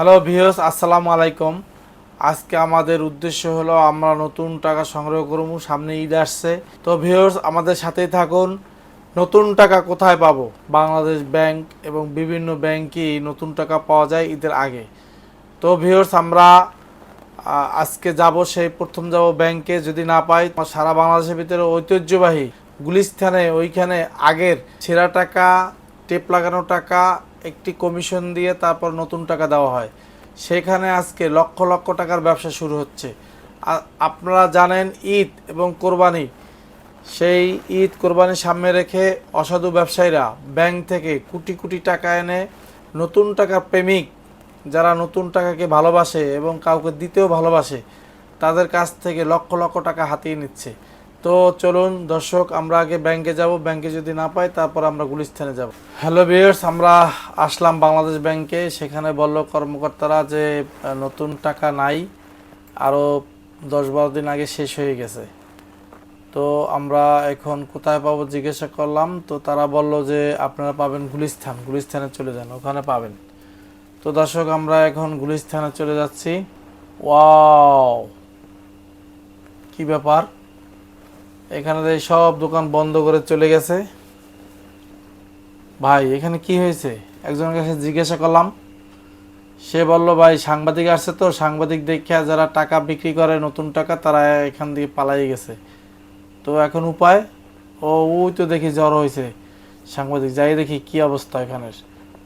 Hello views আসসালামু আলাইকুম। আজকে আমাদের উদ্দেশ্য হলো আমরা নতুন টাকা সংগ্রহ করব, সামনে ঈদ আসছে। তো ভিউস আমাদের সাথেই থাকুন। নতুন টাকা কোথায় পাবো? বাংলাদেশ ব্যাংক এবং বিভিন্ন ব্যাংকেই নতুন টাকা পাওয়া যায় ঈদের আগে। তো ভিউস আমরা আজকে যাব সেই প্রথম যাব ব্যাংকে, যদি না পাই সারা বাংলাদেশের ভিতরে ঐতিহ্যবাহী গুলিস্থানে, ওইখানে আগের ছেঁড়া টাকা, টেপ লাগানো টাকা একটি কমিশন দিয়ে তারপর নতুন টাকা দেওয়া হয়। সেখানে আজকে লক্ষ লক্ষ টাকার ব্যবসা শুরু হচ্ছে। আপনারা জানেন ঈদ এবং কোরবানি। সেই ঈদ কোরবানি সামনে রেখে অসাধু ব্যবসায়ীরা ব্যাংক থেকে কোটি কোটি টাকা এনে নতুন টাকার প্রেমিক, যারা নতুন টাকাকে ভালোবাসে এবং কাউকে দিতেও ভালোবাসে, তাদের কাছ থেকে লক্ষ লক্ষ টাকা হাতিয়ে নিচ্ছে। তো চলুন, দর্শক, আমরা আগে ব্যাংকে যাব। ব্যাংকে যদি না পাই, তারপর আমরা গুলিস্থানে যাব। হ্যালো বিয়ার্স আমরা আসলাম বাংলাদেশ ব্যাংকে সেখানে বলল কর্মকর্তারা যে নতুন টাকা নাই। আরও দশ বারো দিন আগে শেষ হয়ে গেছে। তো আমরা এখন কোথায় পাবো জিজ্ঞাসা করলাম। তো তারা বলল যে, আপনারা পাবেন গুলিস্থান। গুলিস্থানে চলে যান, ওখানে পাবেন। তো দর্শক, আমরা এখন গুলিস্থানে চলে যাচ্ছি। ওয়াও কি ব্যাপার? এখানে সব দোকান বন্ধ করে চলে গেছে। ভাই, এখানে কি হয়েছে? একজনের কাছে জিজ্ঞাসা করলাম। সে বলল, ভাই, সাংবাদিক আসছে তো। সাংবাদিক দেখে যারা টাকা বিক্রি করে নতুন টাকা, তারা এখান দিয়ে পালাই গেছে। তো এখন উপায়? ও, ওই তো দেখি জ্বর হয়েছে। সাংবাদিক, যাই দেখি কি অবস্থা এখানের।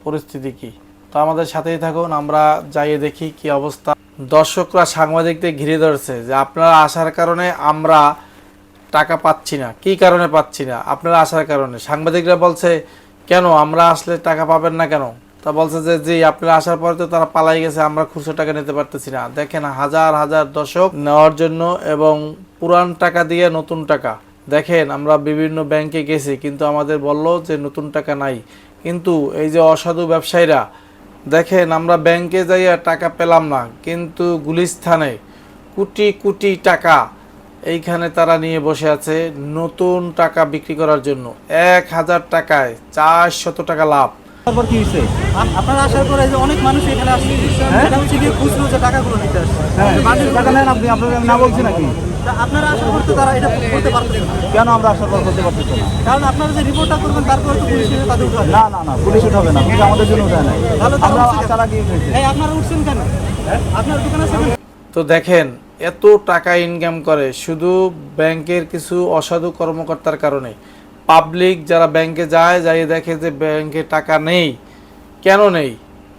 পরিস্থিতি কি? তো আমাদের সাথেই থাকুন, আমরা যাইয়ে দেখি কি অবস্থা। দর্শকরা সাংবাদিকদের ঘিরে ধরছে যে আপনারা আসার কারণে আমরা টাকা পাচ্ছি না, কি কারণে পাচ্ছি না, আপনারা আসার কারণে। সাংবাদিকরা বলছে, কেন? আমরা আসলে টাকা পাবেন না কেন? তা বলছে যে, জি, আপনারা আসার পরে তো তারা পালাই গেছে, আমরা খুচরো টাকা নিতে পারতেছি না। দেখেন, হাজার হাজার দশক নেওয়ার জন্য এবং পুরান টাকা দিয়ে নতুন টাকা। দেখেন, আমরা বিভিন্ন ব্যাংকে গেছি, কিন্তু আমাদের বলল যে, নতুন টাকা নাই। কিন্তু এই যে অসাধু ব্যবসায়ীরা, দেখেন, আমরা ব্যাংকে যাইয়া টাকা পেলাম না, কিন্তু গুলিস্থানে কোটি কোটি টাকা এইখানে তারা নিয়ে বসে আছে নতুন টাকা বিক্রি করার জন্য। এক হাজার টাকায় চারশত টাকা লাভ। তারপর কি হয়েছে? আপ- আপনারা আসার পরে যে অনেক মানুষ এখানে আসছে। হ্যাঁ? এটা হচ্ছে গিয়ে খুচরো যে টাকাগুলো নিতে আসছে হ্যাঁ। টাকা নেন আপনি না বলছি নাকি? আপনারা তারা এটা করতে পারতেন কেন? আমরা আসার পর করতে পারতেছি না? কারণ আপনারা যে রিপোর্টটা করবেন তারপরে তো পুলিশ এসে তাদের উঠাবে। না না না পুলিশ উঠাবে না পুলিশ আমাদের জন্য উঠায় না। তাহলে তারা আমরা উঠছে কেন? আসার আগে আপনারা উঠছেন কেন? আপনার দোকান আছে তো দেখেন এত টাকা ইনকাম করে, শুধু ব্যাংকের কিছু অসাধু কর্মকর্তার কারণে। পাবলিক যারা ব্যাংকে যায় যাই দেখে যে ব্যাংকে টাকা নেই, কেন নেই?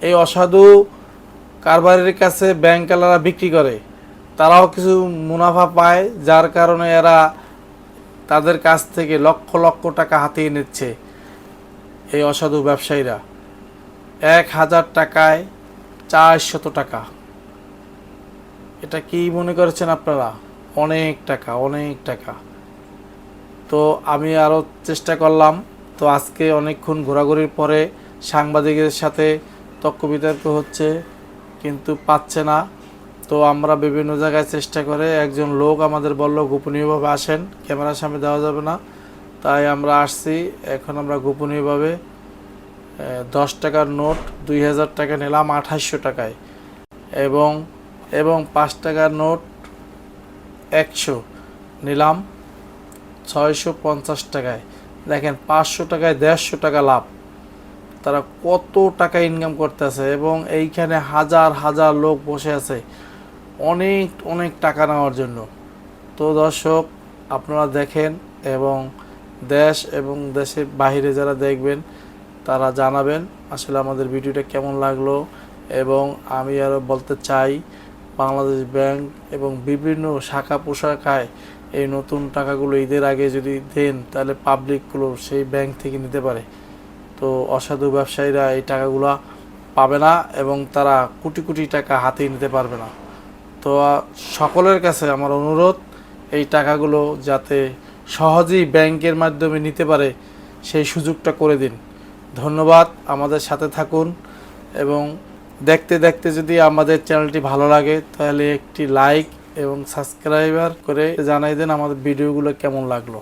এই অসাধু কারবারের কাছে ব্যাংকালারা বিক্রি করে। তারাও কিছু মুনাফা পায়, যার কারণে এরা তাদের কাছ থেকে লক্ষ লক্ষ টাকা হাতিয়ে নিচ্ছে এই অসাধু ব্যবসায়ীরা। এক হাজার টাকায় চারশত টাকা। এটা কি মনে করেছেন আপনারা? অনেক টাকা অনেক টাকা। তো আমি আরও চেষ্টা করলাম। তো আজকে অনেকক্ষণ ঘোরাঘুরির পরে সাংবাদিকের সাথে তক্ক বিতর্ক হচ্ছে, কিন্তু পাচ্ছে না। তো আমরা বিভিন্ন জায়গায় চেষ্টা করে একজন লোক আমাদের বলল, গোপনীয়ভাবে আসেন ক্যামেরার সামনে দেওয়া যাবে না। তাই আমরা আসছি। এখন আমরা গোপনীয়ভাবে দশ টাকার নোট, দুই হাজার টাকা নিলাম আঠাশশো টাকায়। এবং এবং পাঁচ টাকার নোট একশো। নিলাম ছয়শো পঞ্চাশ টাকায়। দেখেন, পাঁচশো টাকায় দেড়শো টাকা লাভ। তারা কত টাকা ইনকাম করতেছে এবং এইখানে হাজার হাজার লোক বসে আছে অনেক অনেক টাকা নেওয়ার জন্য। তো দর্শক, আপনারা দেখেন এবং দেশ এবং দেশের বাইরে যারা দেখবেন, তারা জানাবেন আসলে আমাদের ভিডিওটা কেমন লাগল এবং আমি আরও বলতে চাই বাংলাদেশ ব্যাংক এবং বিভিন্ন শাখা পোশাখায় এই নতুন টাকাগুলো ঈদের আগে যদি দেন, তাহলে পাবলিকগুলো সেই ব্যাংক থেকে নিতে পারে। তো অসাধু ব্যবসায়ীরা এই টাকাগুলো পাবে না এবং তারা কোটি কোটি টাকা হাতিয়ে নিতে পারবে না। তো সকলের কাছে আমার অনুরোধ, এই টাকাগুলো যাতে সহজেই ব্যাংকের মাধ্যমে নিতে পারে, সেই সুযোগটা করে দিন। ধন্যবাদ, আমাদের সাথে থাকুন এবং দেখতে দেখতে যদি আমাদের চ্যানেলটি ভালো লাগে, তাহলে একটি লাইক এবং সাবস্ক্রাইবার করে জানাই দেন আমাদের ভিডিওগুলো কেমন লাগল।